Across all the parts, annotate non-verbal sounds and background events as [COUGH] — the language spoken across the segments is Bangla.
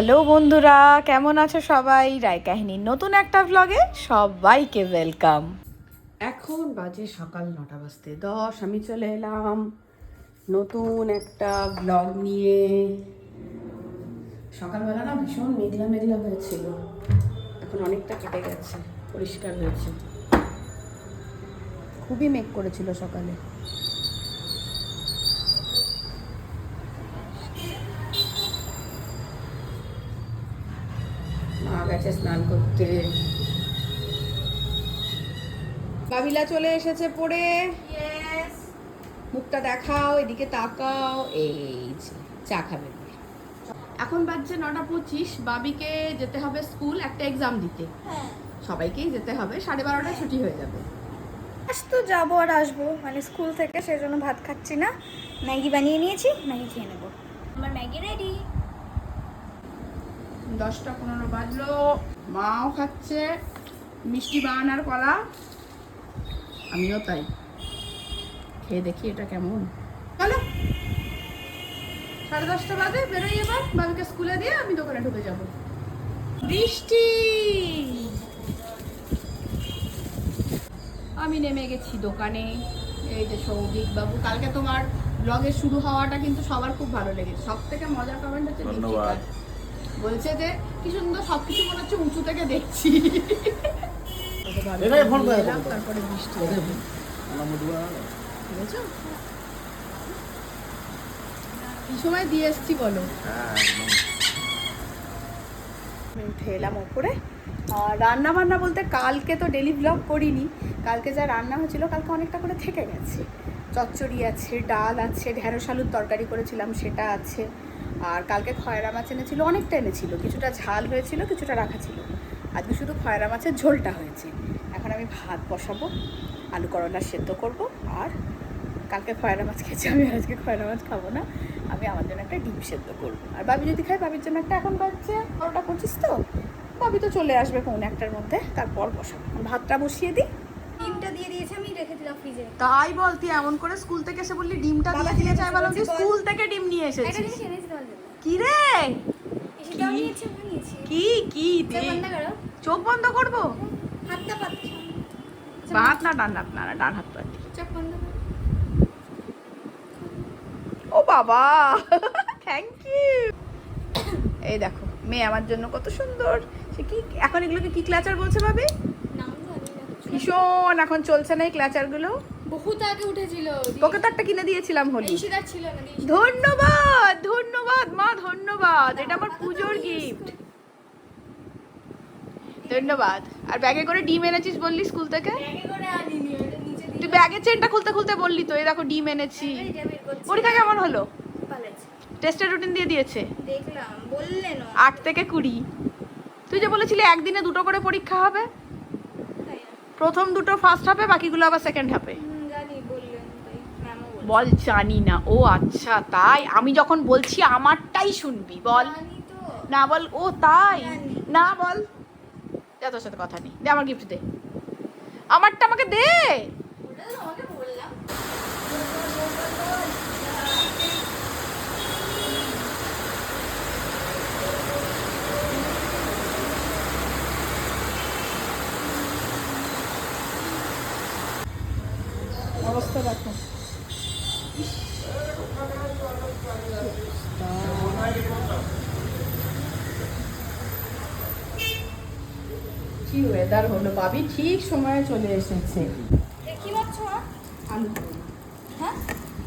হ্যালো বন্ধুরা, কেমন আছো সবাই? রায় কাহিনীর নতুন একটা ব্লগে সবাইকে ওয়েলকাম এখন বাজে সকাল নটা বাজতে দশ, আমি চলে এলাম নতুন একটা ব্লগ নিয়ে। সকালবেলা না ভীষণ মেঘলা মেঘলা হয়েছিল। এখন অনেকটা কেটে গেছে, পরিষ্কার হয়েছে। খুবই মেঘ করেছিল সকালে মা গেছে স্নান করতে। বাবিলা চলে এসেছে পড়ে। মুখটা দেখাও এদিকে তাকাও। এই চা খাবে। এখন বাজছে নটা পঁচিশ বাবিকে যেতে হবে স্কুল একটা এক্সাম দিতে। সবাইকেই যেতে হবে সাড়ে বারোটায় ছুটি হয়ে যাবে। আজ তো যাব আর আসব মানে স্কুল থেকে সেই জন্য ভাত খাচ্ছি না। ম্যাগি বানিয়ে নিয়েছি ম্যাগি খেয়ে নেব। আমার ম্যাগি রেডি দশটা পনেরো বাজলো। মাও খাচ্ছে, মিষ্টি বান আর কলা। আমিও তাই। খেয়ে দেখি এটা কেমন। চলো। সাড়ে দশটা বাজে, বেরোই এবার। বাবিকে স্কুলে দিয়ে আমি দোকানে ঢুকে যাব। বৃষ্টি! আমি নেমে গেছি দোকানে। এই যে সৌভিক বাবু, কালকে তোমার ব্লগের শুরু হওয়াটা কিন্তু সবার খুব ভালো লেগেছে। সব থেকে মজার কমেন্ট হচ্ছে ধন্যবাদ। বলছে যে কি সুন্দর সবকিছু মনে হচ্ছে উঁচু থেকে দেখছি। তারপরে বৃষ্টি কি সময় দিয়ে এসছি বলো? হ্যাঁ উঠে এলাম ওপরে। আর রান্না বান্না বলতে কালকে তো ডেলি ব্লগ করিনি। কালকে যা রান্না হয়েছিল কালকে অনেকটা করে থেকে গেছে। চচ্চড়ি আছে ডাল আছে ঢেঁড়স আলুর তরকারি করেছিলাম সেটা আছে। আর কালকে খয়রা মাছ এনেছিল, অনেকটা এনেছিল। কিছুটা ঝাল হয়েছিল, কিছুটা রাখা ছিল। আজকে শুধু খয়রা মাছের ঝোলটা হয়েছে। এখন আমি ভাত বসাবো, আলু করলা সেদ্ধ করব, আর কালকে খয়রা মাছ খেয়েছি, আমি আজকে খয়রা মাছ খাব না। আমি আমার জন্য একটা ডিম সেদ্ধ করব। আর বাবি যদি খাই বাবির জন্য একটা এখন বাজছে বারোটা পঁচিশ তো? বাবি তো চলে আসবে পৌনে একটার মধ্যে, তারপর বসাবো। ভাতটা বসিয়ে দিই ডিমটা দিয়ে দিয়েছে আমি রেখে দিলাম ফ্রিজে তাই বল তুই এমন করে স্কুল থেকে এসে বললি ডিমটা দিয়ে দিয়েছে আমি বললাম তুই স্কুল থেকে ডিম নিয়ে এসেছিস। কি রে? কি? নিয়েছি কি কি চোখ বন্ধ করো। চোখ বন্ধ করব? বা হাত না ডান হাত না ডান হাত পাতি চোখ বন্ধ করো। ও বাবা থ্যাংক ইউ এই দেখো মেয়ে আমার জন্য কত সুন্দর। সে কি এখন এগুলোকে কি ক্লাচার বলছে ভাবি? ভীষণ এখন চলছে না এই ক্লাচারগুলো বহুত আগে উঠেছিল তো কিনে দিয়েছিলাম হোলি ছিল না ধন্যবাদ ধন্যবাদ মা ধন্যবাদ। এটা আমার পুজোর গিফট ধন্যবাদ। আর ব্যাগে করে ডিম এনেছিস বললি স্কুল থেকে? তুই ব্যাগের চেনটা খুলতে খুলতে বললি তো এই দেখো ডিম এনেছি। পরীক্ষা কেমন হলো? টেস্টের রুটিন দিয়ে দিয়েছে? দেখলাম বললেন আট থেকে কুড়ি। তুই যে বলেছিলি একদিনে দুটো করে পরীক্ষা হবে? প্রথম দুটো ফার্স্ট হাফে বাকিগুলো আবার সেকেন্ড হাফে হুম, জানি বললেন তাই ম্যামও বললেন বল জানি না। ও আচ্ছা তাই? আমি যখন বলছি আমারটাই শুনবি, বল। না বল, ও তাই। না বল। যা তোর সাথে কথা নেই। দে আমার গিফট দে। আমারটা আমাকে দে। অবস্থা দেখো। কি ওয়েদার হলো বাবি ঠিক সময়ে চলে এসেছে। কি মারছো আলু হ্যাঁ?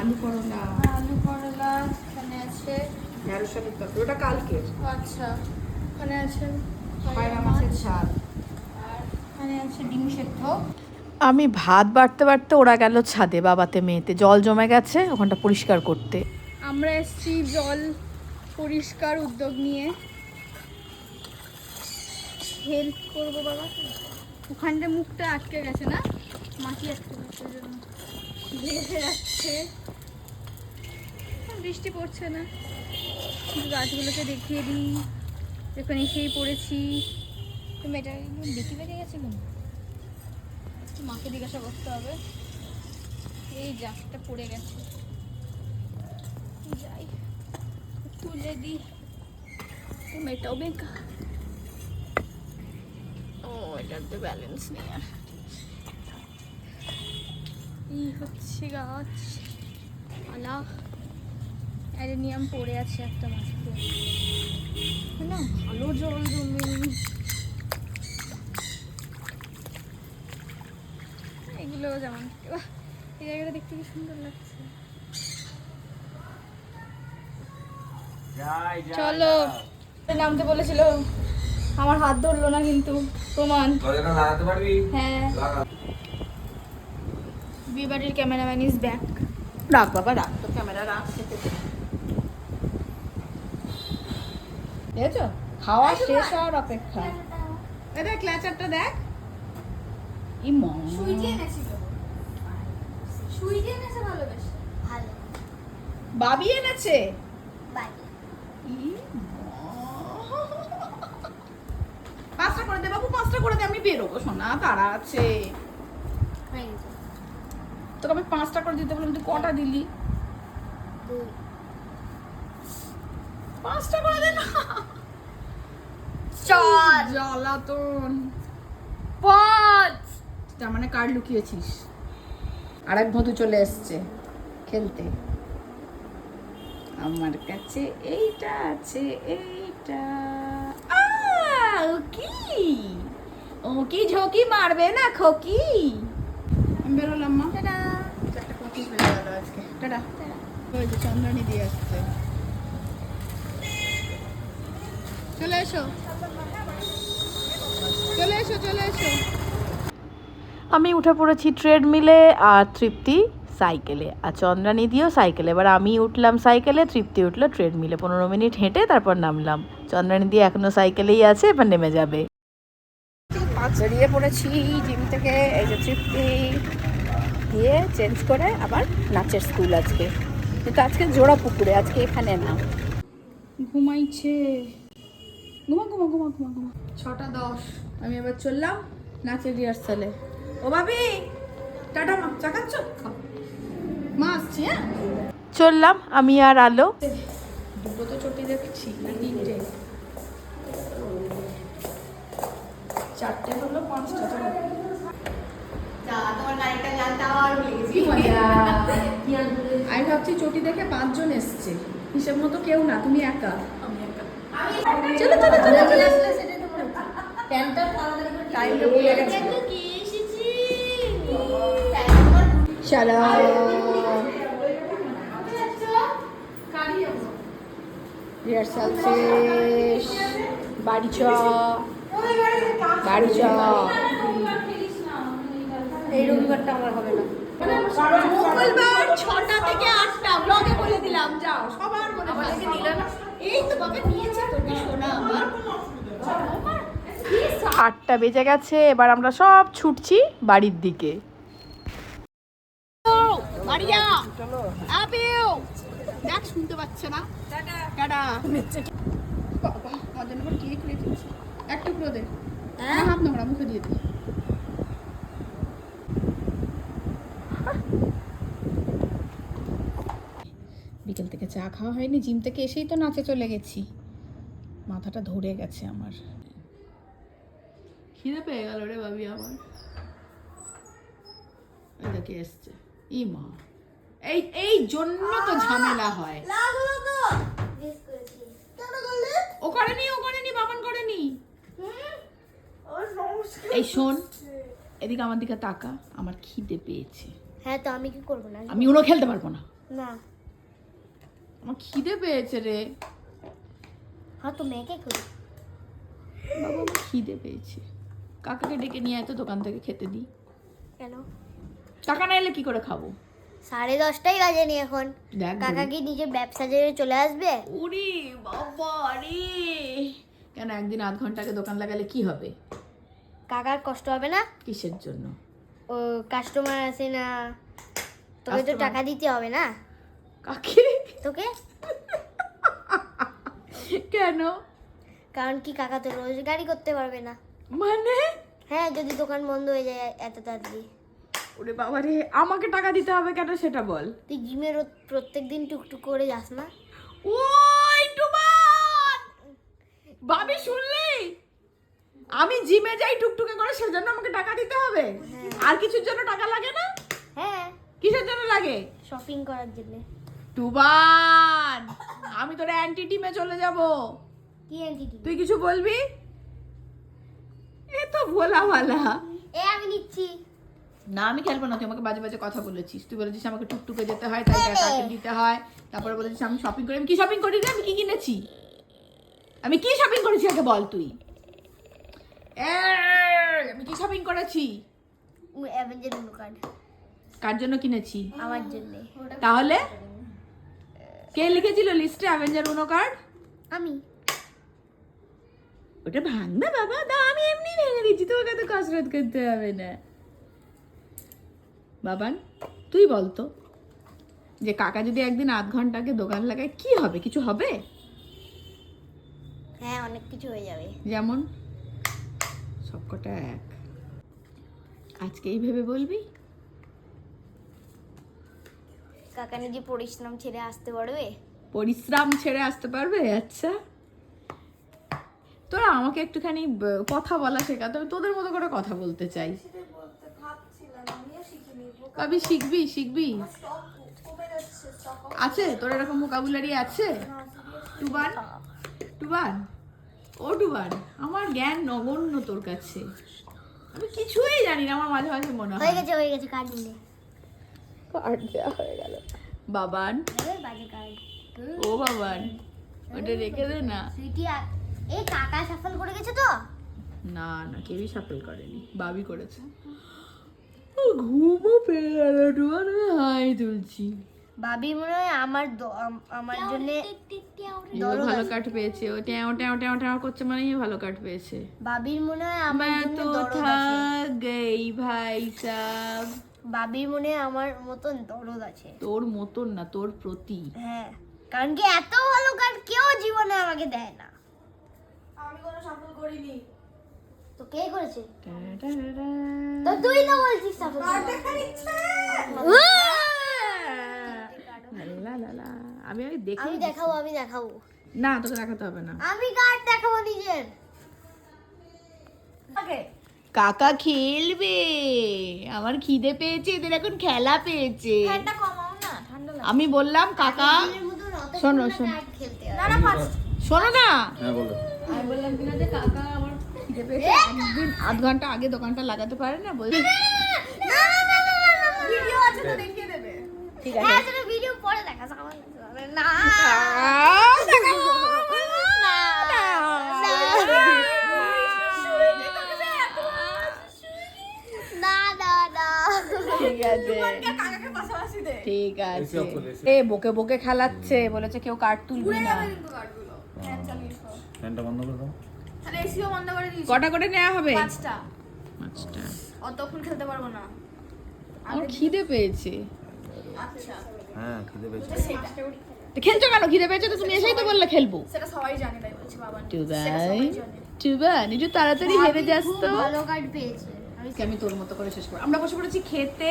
আলু করলা। আলু করলা এখানে আছে। ঢেঁড়স আলুর তরকারি ওটা কালকের আচ্ছা এখানে আছে পায়রা মাছের ঝাল। আর এখানে আছে ডিম সেদ্ধ। আমি ভাত বাড়তে বাড়তে ওরা গেল ছাদে বাবাতে মেয়েতে। জল জমে গেছে ওখানটা পরিষ্কার করতে। আমরা এসেছি জল পরিষ্কার উদ্যোগ নিয়ে। হেল্প করব বাবা। ওখানটা মুখটা আটকে গেছে না? মাটি আটকে গেছে জন্য। ভেসে যাচ্ছে বৃষ্টি পড়ছে না। গাছগুলোকে দেখিয়ে দিই। এখন এসেই পড়েছি। এটা দেখি বেড়ে গেছে কেন? মাকে জিজ্ঞাসা করতে হবে। এই জাকটা পড়ে গেছে। যাই, তুলে দিই। মেয়েটাও বেকার ও এটাতে ব্যালেন্স নেই আর এই হচ্ছে গাছ। আলা অ্যারেনিয়াম পড়ে আছে একটা মাটিতে না ভালো জল জমে। এগুলো যেমন এই জায়গাটা দেখতে কি সুন্দর লাগছে। যাই যাই চলো। নামতে বলেছিল। আমার হাত ধরলো না কিন্তু প্রমাণ। লাগাতে পারবি? হ্যাঁ। লাগা। বিবাড়ির ক্যামেরাম্যান ইজ ব্যাক রাখ বাবা রাখ তো ক্যামেরা রাখ। দেখেছ? খাওয়া শেষ হওয়ার অপেক্ষা। দেখ ক্ল্যাচারটা দেখ। ই মা সুইটি এনেছিল সুইটি এনেছে ভালোবেসে। ভালো। বাবি এনেছে? বাড়ি ই মা। পাঁচটা করে দে বাবু পাঁচটা করে দে আমি বেরোবো সোনা তারা আছে। তোকে আমি পাঁচটা করে দিতে বললাম তুই কটা দিলি? পাঁচটা করে দে না। চার জ্বালাতন। পাঁচ। তার মানে কার্ড লুকিয়েছিস। আর এক ভদু চলে এসছে খেলতে। আমার কাছে এইটা আছে এইটা। কি? ও কি ঝোঁকি মারবে না খোকি? আমি বেরোলাম মা টাটা। চারটা পঁচিশ বেজে গেল আজকে। টাটা। ওই যে চন্দ্রানী দিয়ে আসছে। চলে এসো। চলে এসো চলে এসো। আমি উঠে পড়েছি ট্রেডমিলে আর তৃপ্তি সাইকেলে আর চন্দ্রানী দিয়েও সাইকেলে এবার আমি উঠলাম সাইকেলে তৃপ্তি উঠল ট্রেডমিলে পনেরো মিনিট হেঁটে তারপর নামলাম। চন্দ্রানী দিয়ে এখনও সাইকেলেই আছে এবার নেমে যাবে। বেরিয়ে পড়েছি জিম থেকে এই যে তৃপ্তি দিয়ে চেঞ্জ করে আবার নাচের স্কুল আজকে। কিন্তু আজকে জোড়া পুকুরে আজকে এখানে না। ঘুমাইছে। ঘুমা ঘুমা ঘুমা ঘুমা ঘুমা। ছটা দশ আমি এবার চললাম নাচের রিহার্সালে ও ভাবি টাটা মা চাকাচ্ছ খাও। মা আসছি হ্যাঁ? চললাম আমি আর আলো। দুটো তো চটি দেখছি তিনটে? চারটে হলো পাঁচটা চলো। [LAUGHS] আমি ভাবছি চটি দেখে পাঁচজন এসছে। হিসেব মতো কেউ না তুমি একা। চলো চলো চলো চলো টাইমটা ভুলে গেছে। চলো রিহার্সাল শেষ। বাড়ি চ চ এই রবিবারটা আমার হবে না। মঙ্গলবার ছটা থেকে আটটা ব্লগে বলে দিলাম যাও সবার মনে নিল না। এই তো বাবা নিয়েছে তো কি শোনা আমার আটটা বেজে গেছে এবার আমরা সব ছুটছি বাড়ির দিকে। দেখ শুনতে পাচ্ছে না। টাটা। টাটা। বাবা আমার জন্য আবার কেক রেখেছিস এক টুকরো দে। হ্যাঁ? হাত নোংরা মুখে দিয়ে দে। বিকেল থেকে চা খাওয়া হয়নি জিম থেকে এসেই তো নাচে চলে গেছি। মাথাটা ধরে গেছে আমার। খিদে পেয়ে গেল রে ভাবি আমার দেখে এসছে? ই মা। এই এই জন্য তো ঝামেলা হয়। ও করেনি ও করেনি বাবান করেনি। এই শোন এদিকে আমার দিকে তাকা আমার খিদে পেয়েছে। হ্যাঁ তো আমি কি করব না? আমি উনো খেলতে পারব না। না। আমার খিদে পেয়েছে রে। হ্যাঁ তো মেয়েকে করি বাবা আমার খিদে পেয়েছে। কাকাকে ডেকে নিয়ে আয় তো দোকান থেকে খেতে দিই কেন? টাকা না এলে কি করে খাব? সাড়ে দশটাই বাজেনি এখন। দেখ কাকা কি নিজের ব্যবসা জেরে চলে আসবে? উরি বাবা রে কেন একদিন আধ ঘণ্টা আগে দোকান লাগালে কি হবে? কাকার কষ্ট হবে না? কিসের জন্য? ও কাস্টমার আছে না? তোকে তো টাকা দিতে হবে না? কাকে? তোকে? কেন? কারণ কি কাকা তো রোজগারই করতে পারবে না। মানে? হ্যাঁ যদি দোকান বন্ধ হয়ে যায় এত তাড়াতাড়ি। ওরে বাবা রে আমাকে টাকা দিতে হবে কেন সেটা বল। তুই জিমে প্রত্যেক দিন টুকটুক করে যাস না। ওই টুবান ভাবি শুনলি আমি জিমে যাই টুকটুকে করে সেজন্য আমাকে টাকা দিতে হবে? আর কিছুর জন্য টাকা লাগে না? হ্যাঁ। কিসের জন্য লাগে? শপিং করার জন্য। টুবান আমি তোর অ্যান্টি টিমে চলে যাব। কি এন্টিটি তুই কিছু বলবি? এ তো ভোলা ভালা এ আমি নিচ্ছি। না আমি খেলব না তুই আমাকে বাজে বাজে কথা বলেছিস। তুই বলেছিস আমাকে টুকটুকে যেতে হয় তাই টাকা দিতে হয়। তারপরে বলেছিস আমি শপিং করি। আমি কি শপিং করি রে? আমি কি কিনেছি? আমি কি শপিং করেছি আগে বল তুই। আমি কি শপিং করেছি? অ্যাভেঞ্জার কার্ড কার। জন্য কিনেছি? আমার জন্য। তাহলে? কে লিখেছিল লিস্টে অ্যাভেঞ্জার উনো কার্ড আমি। ওটা ভাঙবে বাবা না আমি এমনি ভেঙে দিচ্ছি তোমাকে তো কসরত করতে হবে না। বাবান তুই বল তো যে কাকা যদি একদিন আধ ঘণ্টা আগে দোকান লাগায় কি হবে? কিছু হবে? হ্যাঁ অনেক কিছু হয়ে যাবে। যেমন? সবকটা এক। আজকেই ভেবে বলবি? কাকা নিজে পরিশ্রম ছেড়ে আসতে পারবে? পরিশ্রম ছেড়ে আসতে পারবে? আচ্ছা। তোরা আমাকে একটুখানি কথা বলা শেখাতে হবে তোদের মতো করে কথা বলতে চাই। কবি শিখবি শিখবি? আছে? তোর এরকম মোকাবুলারি আছে? টুবান? টুবান? ও টুবান আমার জ্ঞান নগণ্য তোর কাছে। আমি কিছুই জানি না আমার মাঝে মাঝে মনে হয় হয়ে। গেছে হয়ে গেছে কার্ড নিলে কার্ড দেওয়া হয়ে গেল। বাবান। ও বাবান ওটা রেখে দে না। সুইটি এই কাকা সফল করে গেছে তো? না না কেউই সাফল করেনি বাবি করেছে। ও ঘুমও পেয়ে গেল টুয়ার হাই তুলছি। ভাবি মনে হয় আমার আমার জন্য ভালো কাঠ পেয়েছে। ও ট্যাও ট্যাও ট্যাও ট্যাও করছে মানে ভালো কাঠ পেয়েছে। ভাবির মনে হয় আমার তো থাক গই ভাই সাব ভাবির মনে হয় আমার মতন দরদ আছে। তোর মতন না তোর প্রতি। হ্যাঁ কারণ কি এত ভালো কাঠ কেউ জীবনে আমাকে দেয় না। আমি কোনো সফল করিনি। তো কে করেছে? তো তুই তো বলছিস সফল আমি আমি দেখে আমি দেখাবো আমি দেখাবো না তোকে দেখাতে হবে না আমি কার্ড দেখাবো নিজের ওকে কাকা খেলবে আমার খিদে পেয়েছে এদের এখন খেলা পেয়েছে ফ্যানটা কমাও না ঠান্ডা লাগে আমি বললাম কাকা শোনো, শোনো। কার্ড খেলতে না না পাঁচ শোনো না হ্যাঁ আমি বললাম কিনা যে কাকা আমার খিদে পেয়েছে একদিন আধ ঘণ্টা আগে দোকানটা লাগাতে পারে না বলছি ভিডিও আছে তো দেখিয়ে দেবে ঠিক হ্যাঁ আছে ভিডিও পরে দেখা যাবে না। আহ, দেখাবো। না না না। ঠিক আছে। এ বকে বকে খেলাচ্ছে। বলেছে কেউ কার্ড তুলবি না। কিন্তু কার্ডগুলো ফ্যান চালিয়ে সব ফ্যানটা বন্ধ করে দাও। তাহলে এসিও বন্ধ করে দিয়েছি। কটা করে নেওয়া হবে? পাঁচটা। পাঁচটা। অতক্ষণ খেলতে পারব না। আমার খিদে পেয়েছে। আচ্ছা। হ্যাঁ খিদে পেয়েছে। তো খেলছো কেন? খিদে পেয়েছে তো তুমি এসেই তো বললে খেলব। সেটা সবাই জানে তাই বলছি বাবা টুবাই টুবান একটু তাড়াতাড়ি হেরে যাস তো। ভালো কার্ড পেয়েছে। আমি তোর মতো করে শেষ করব। আমরা বসে পড়েছি খেতে।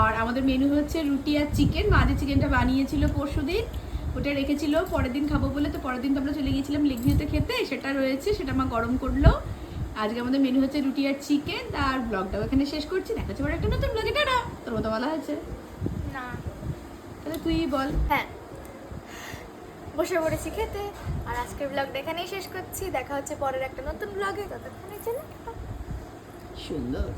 আর আমাদের মেনু হচ্ছে রুটি আর চিকেন মা যে চিকেনটা বানিয়েছিল পরশু দিন ওটা রেখেছিল পরের দিন খাব বলে তো পরের দিন তো আমরা চলে গিয়েছিলাম লেগভিউতে খেতে। সেটা রয়েছে সেটা মা গরম করল। আজকে আমাদের মেনু হচ্ছে রুটি আর চিকেন আর ব্লগটাও এখানে শেষ করছি। দেখা যাচ্ছে একটা নতুন ব্লগে টাটা! তোর মতো বলা হয়েছে। না। তাহলে তুই বল। হ্যাঁ। বসে পড়েছি খেতে। আর আজকের ব্লগটা এখানেই শেষ করছি। দেখা হচ্ছে পরের একটা নতুন ব্লগে ততক্ষণের জন্য, সুন্দর।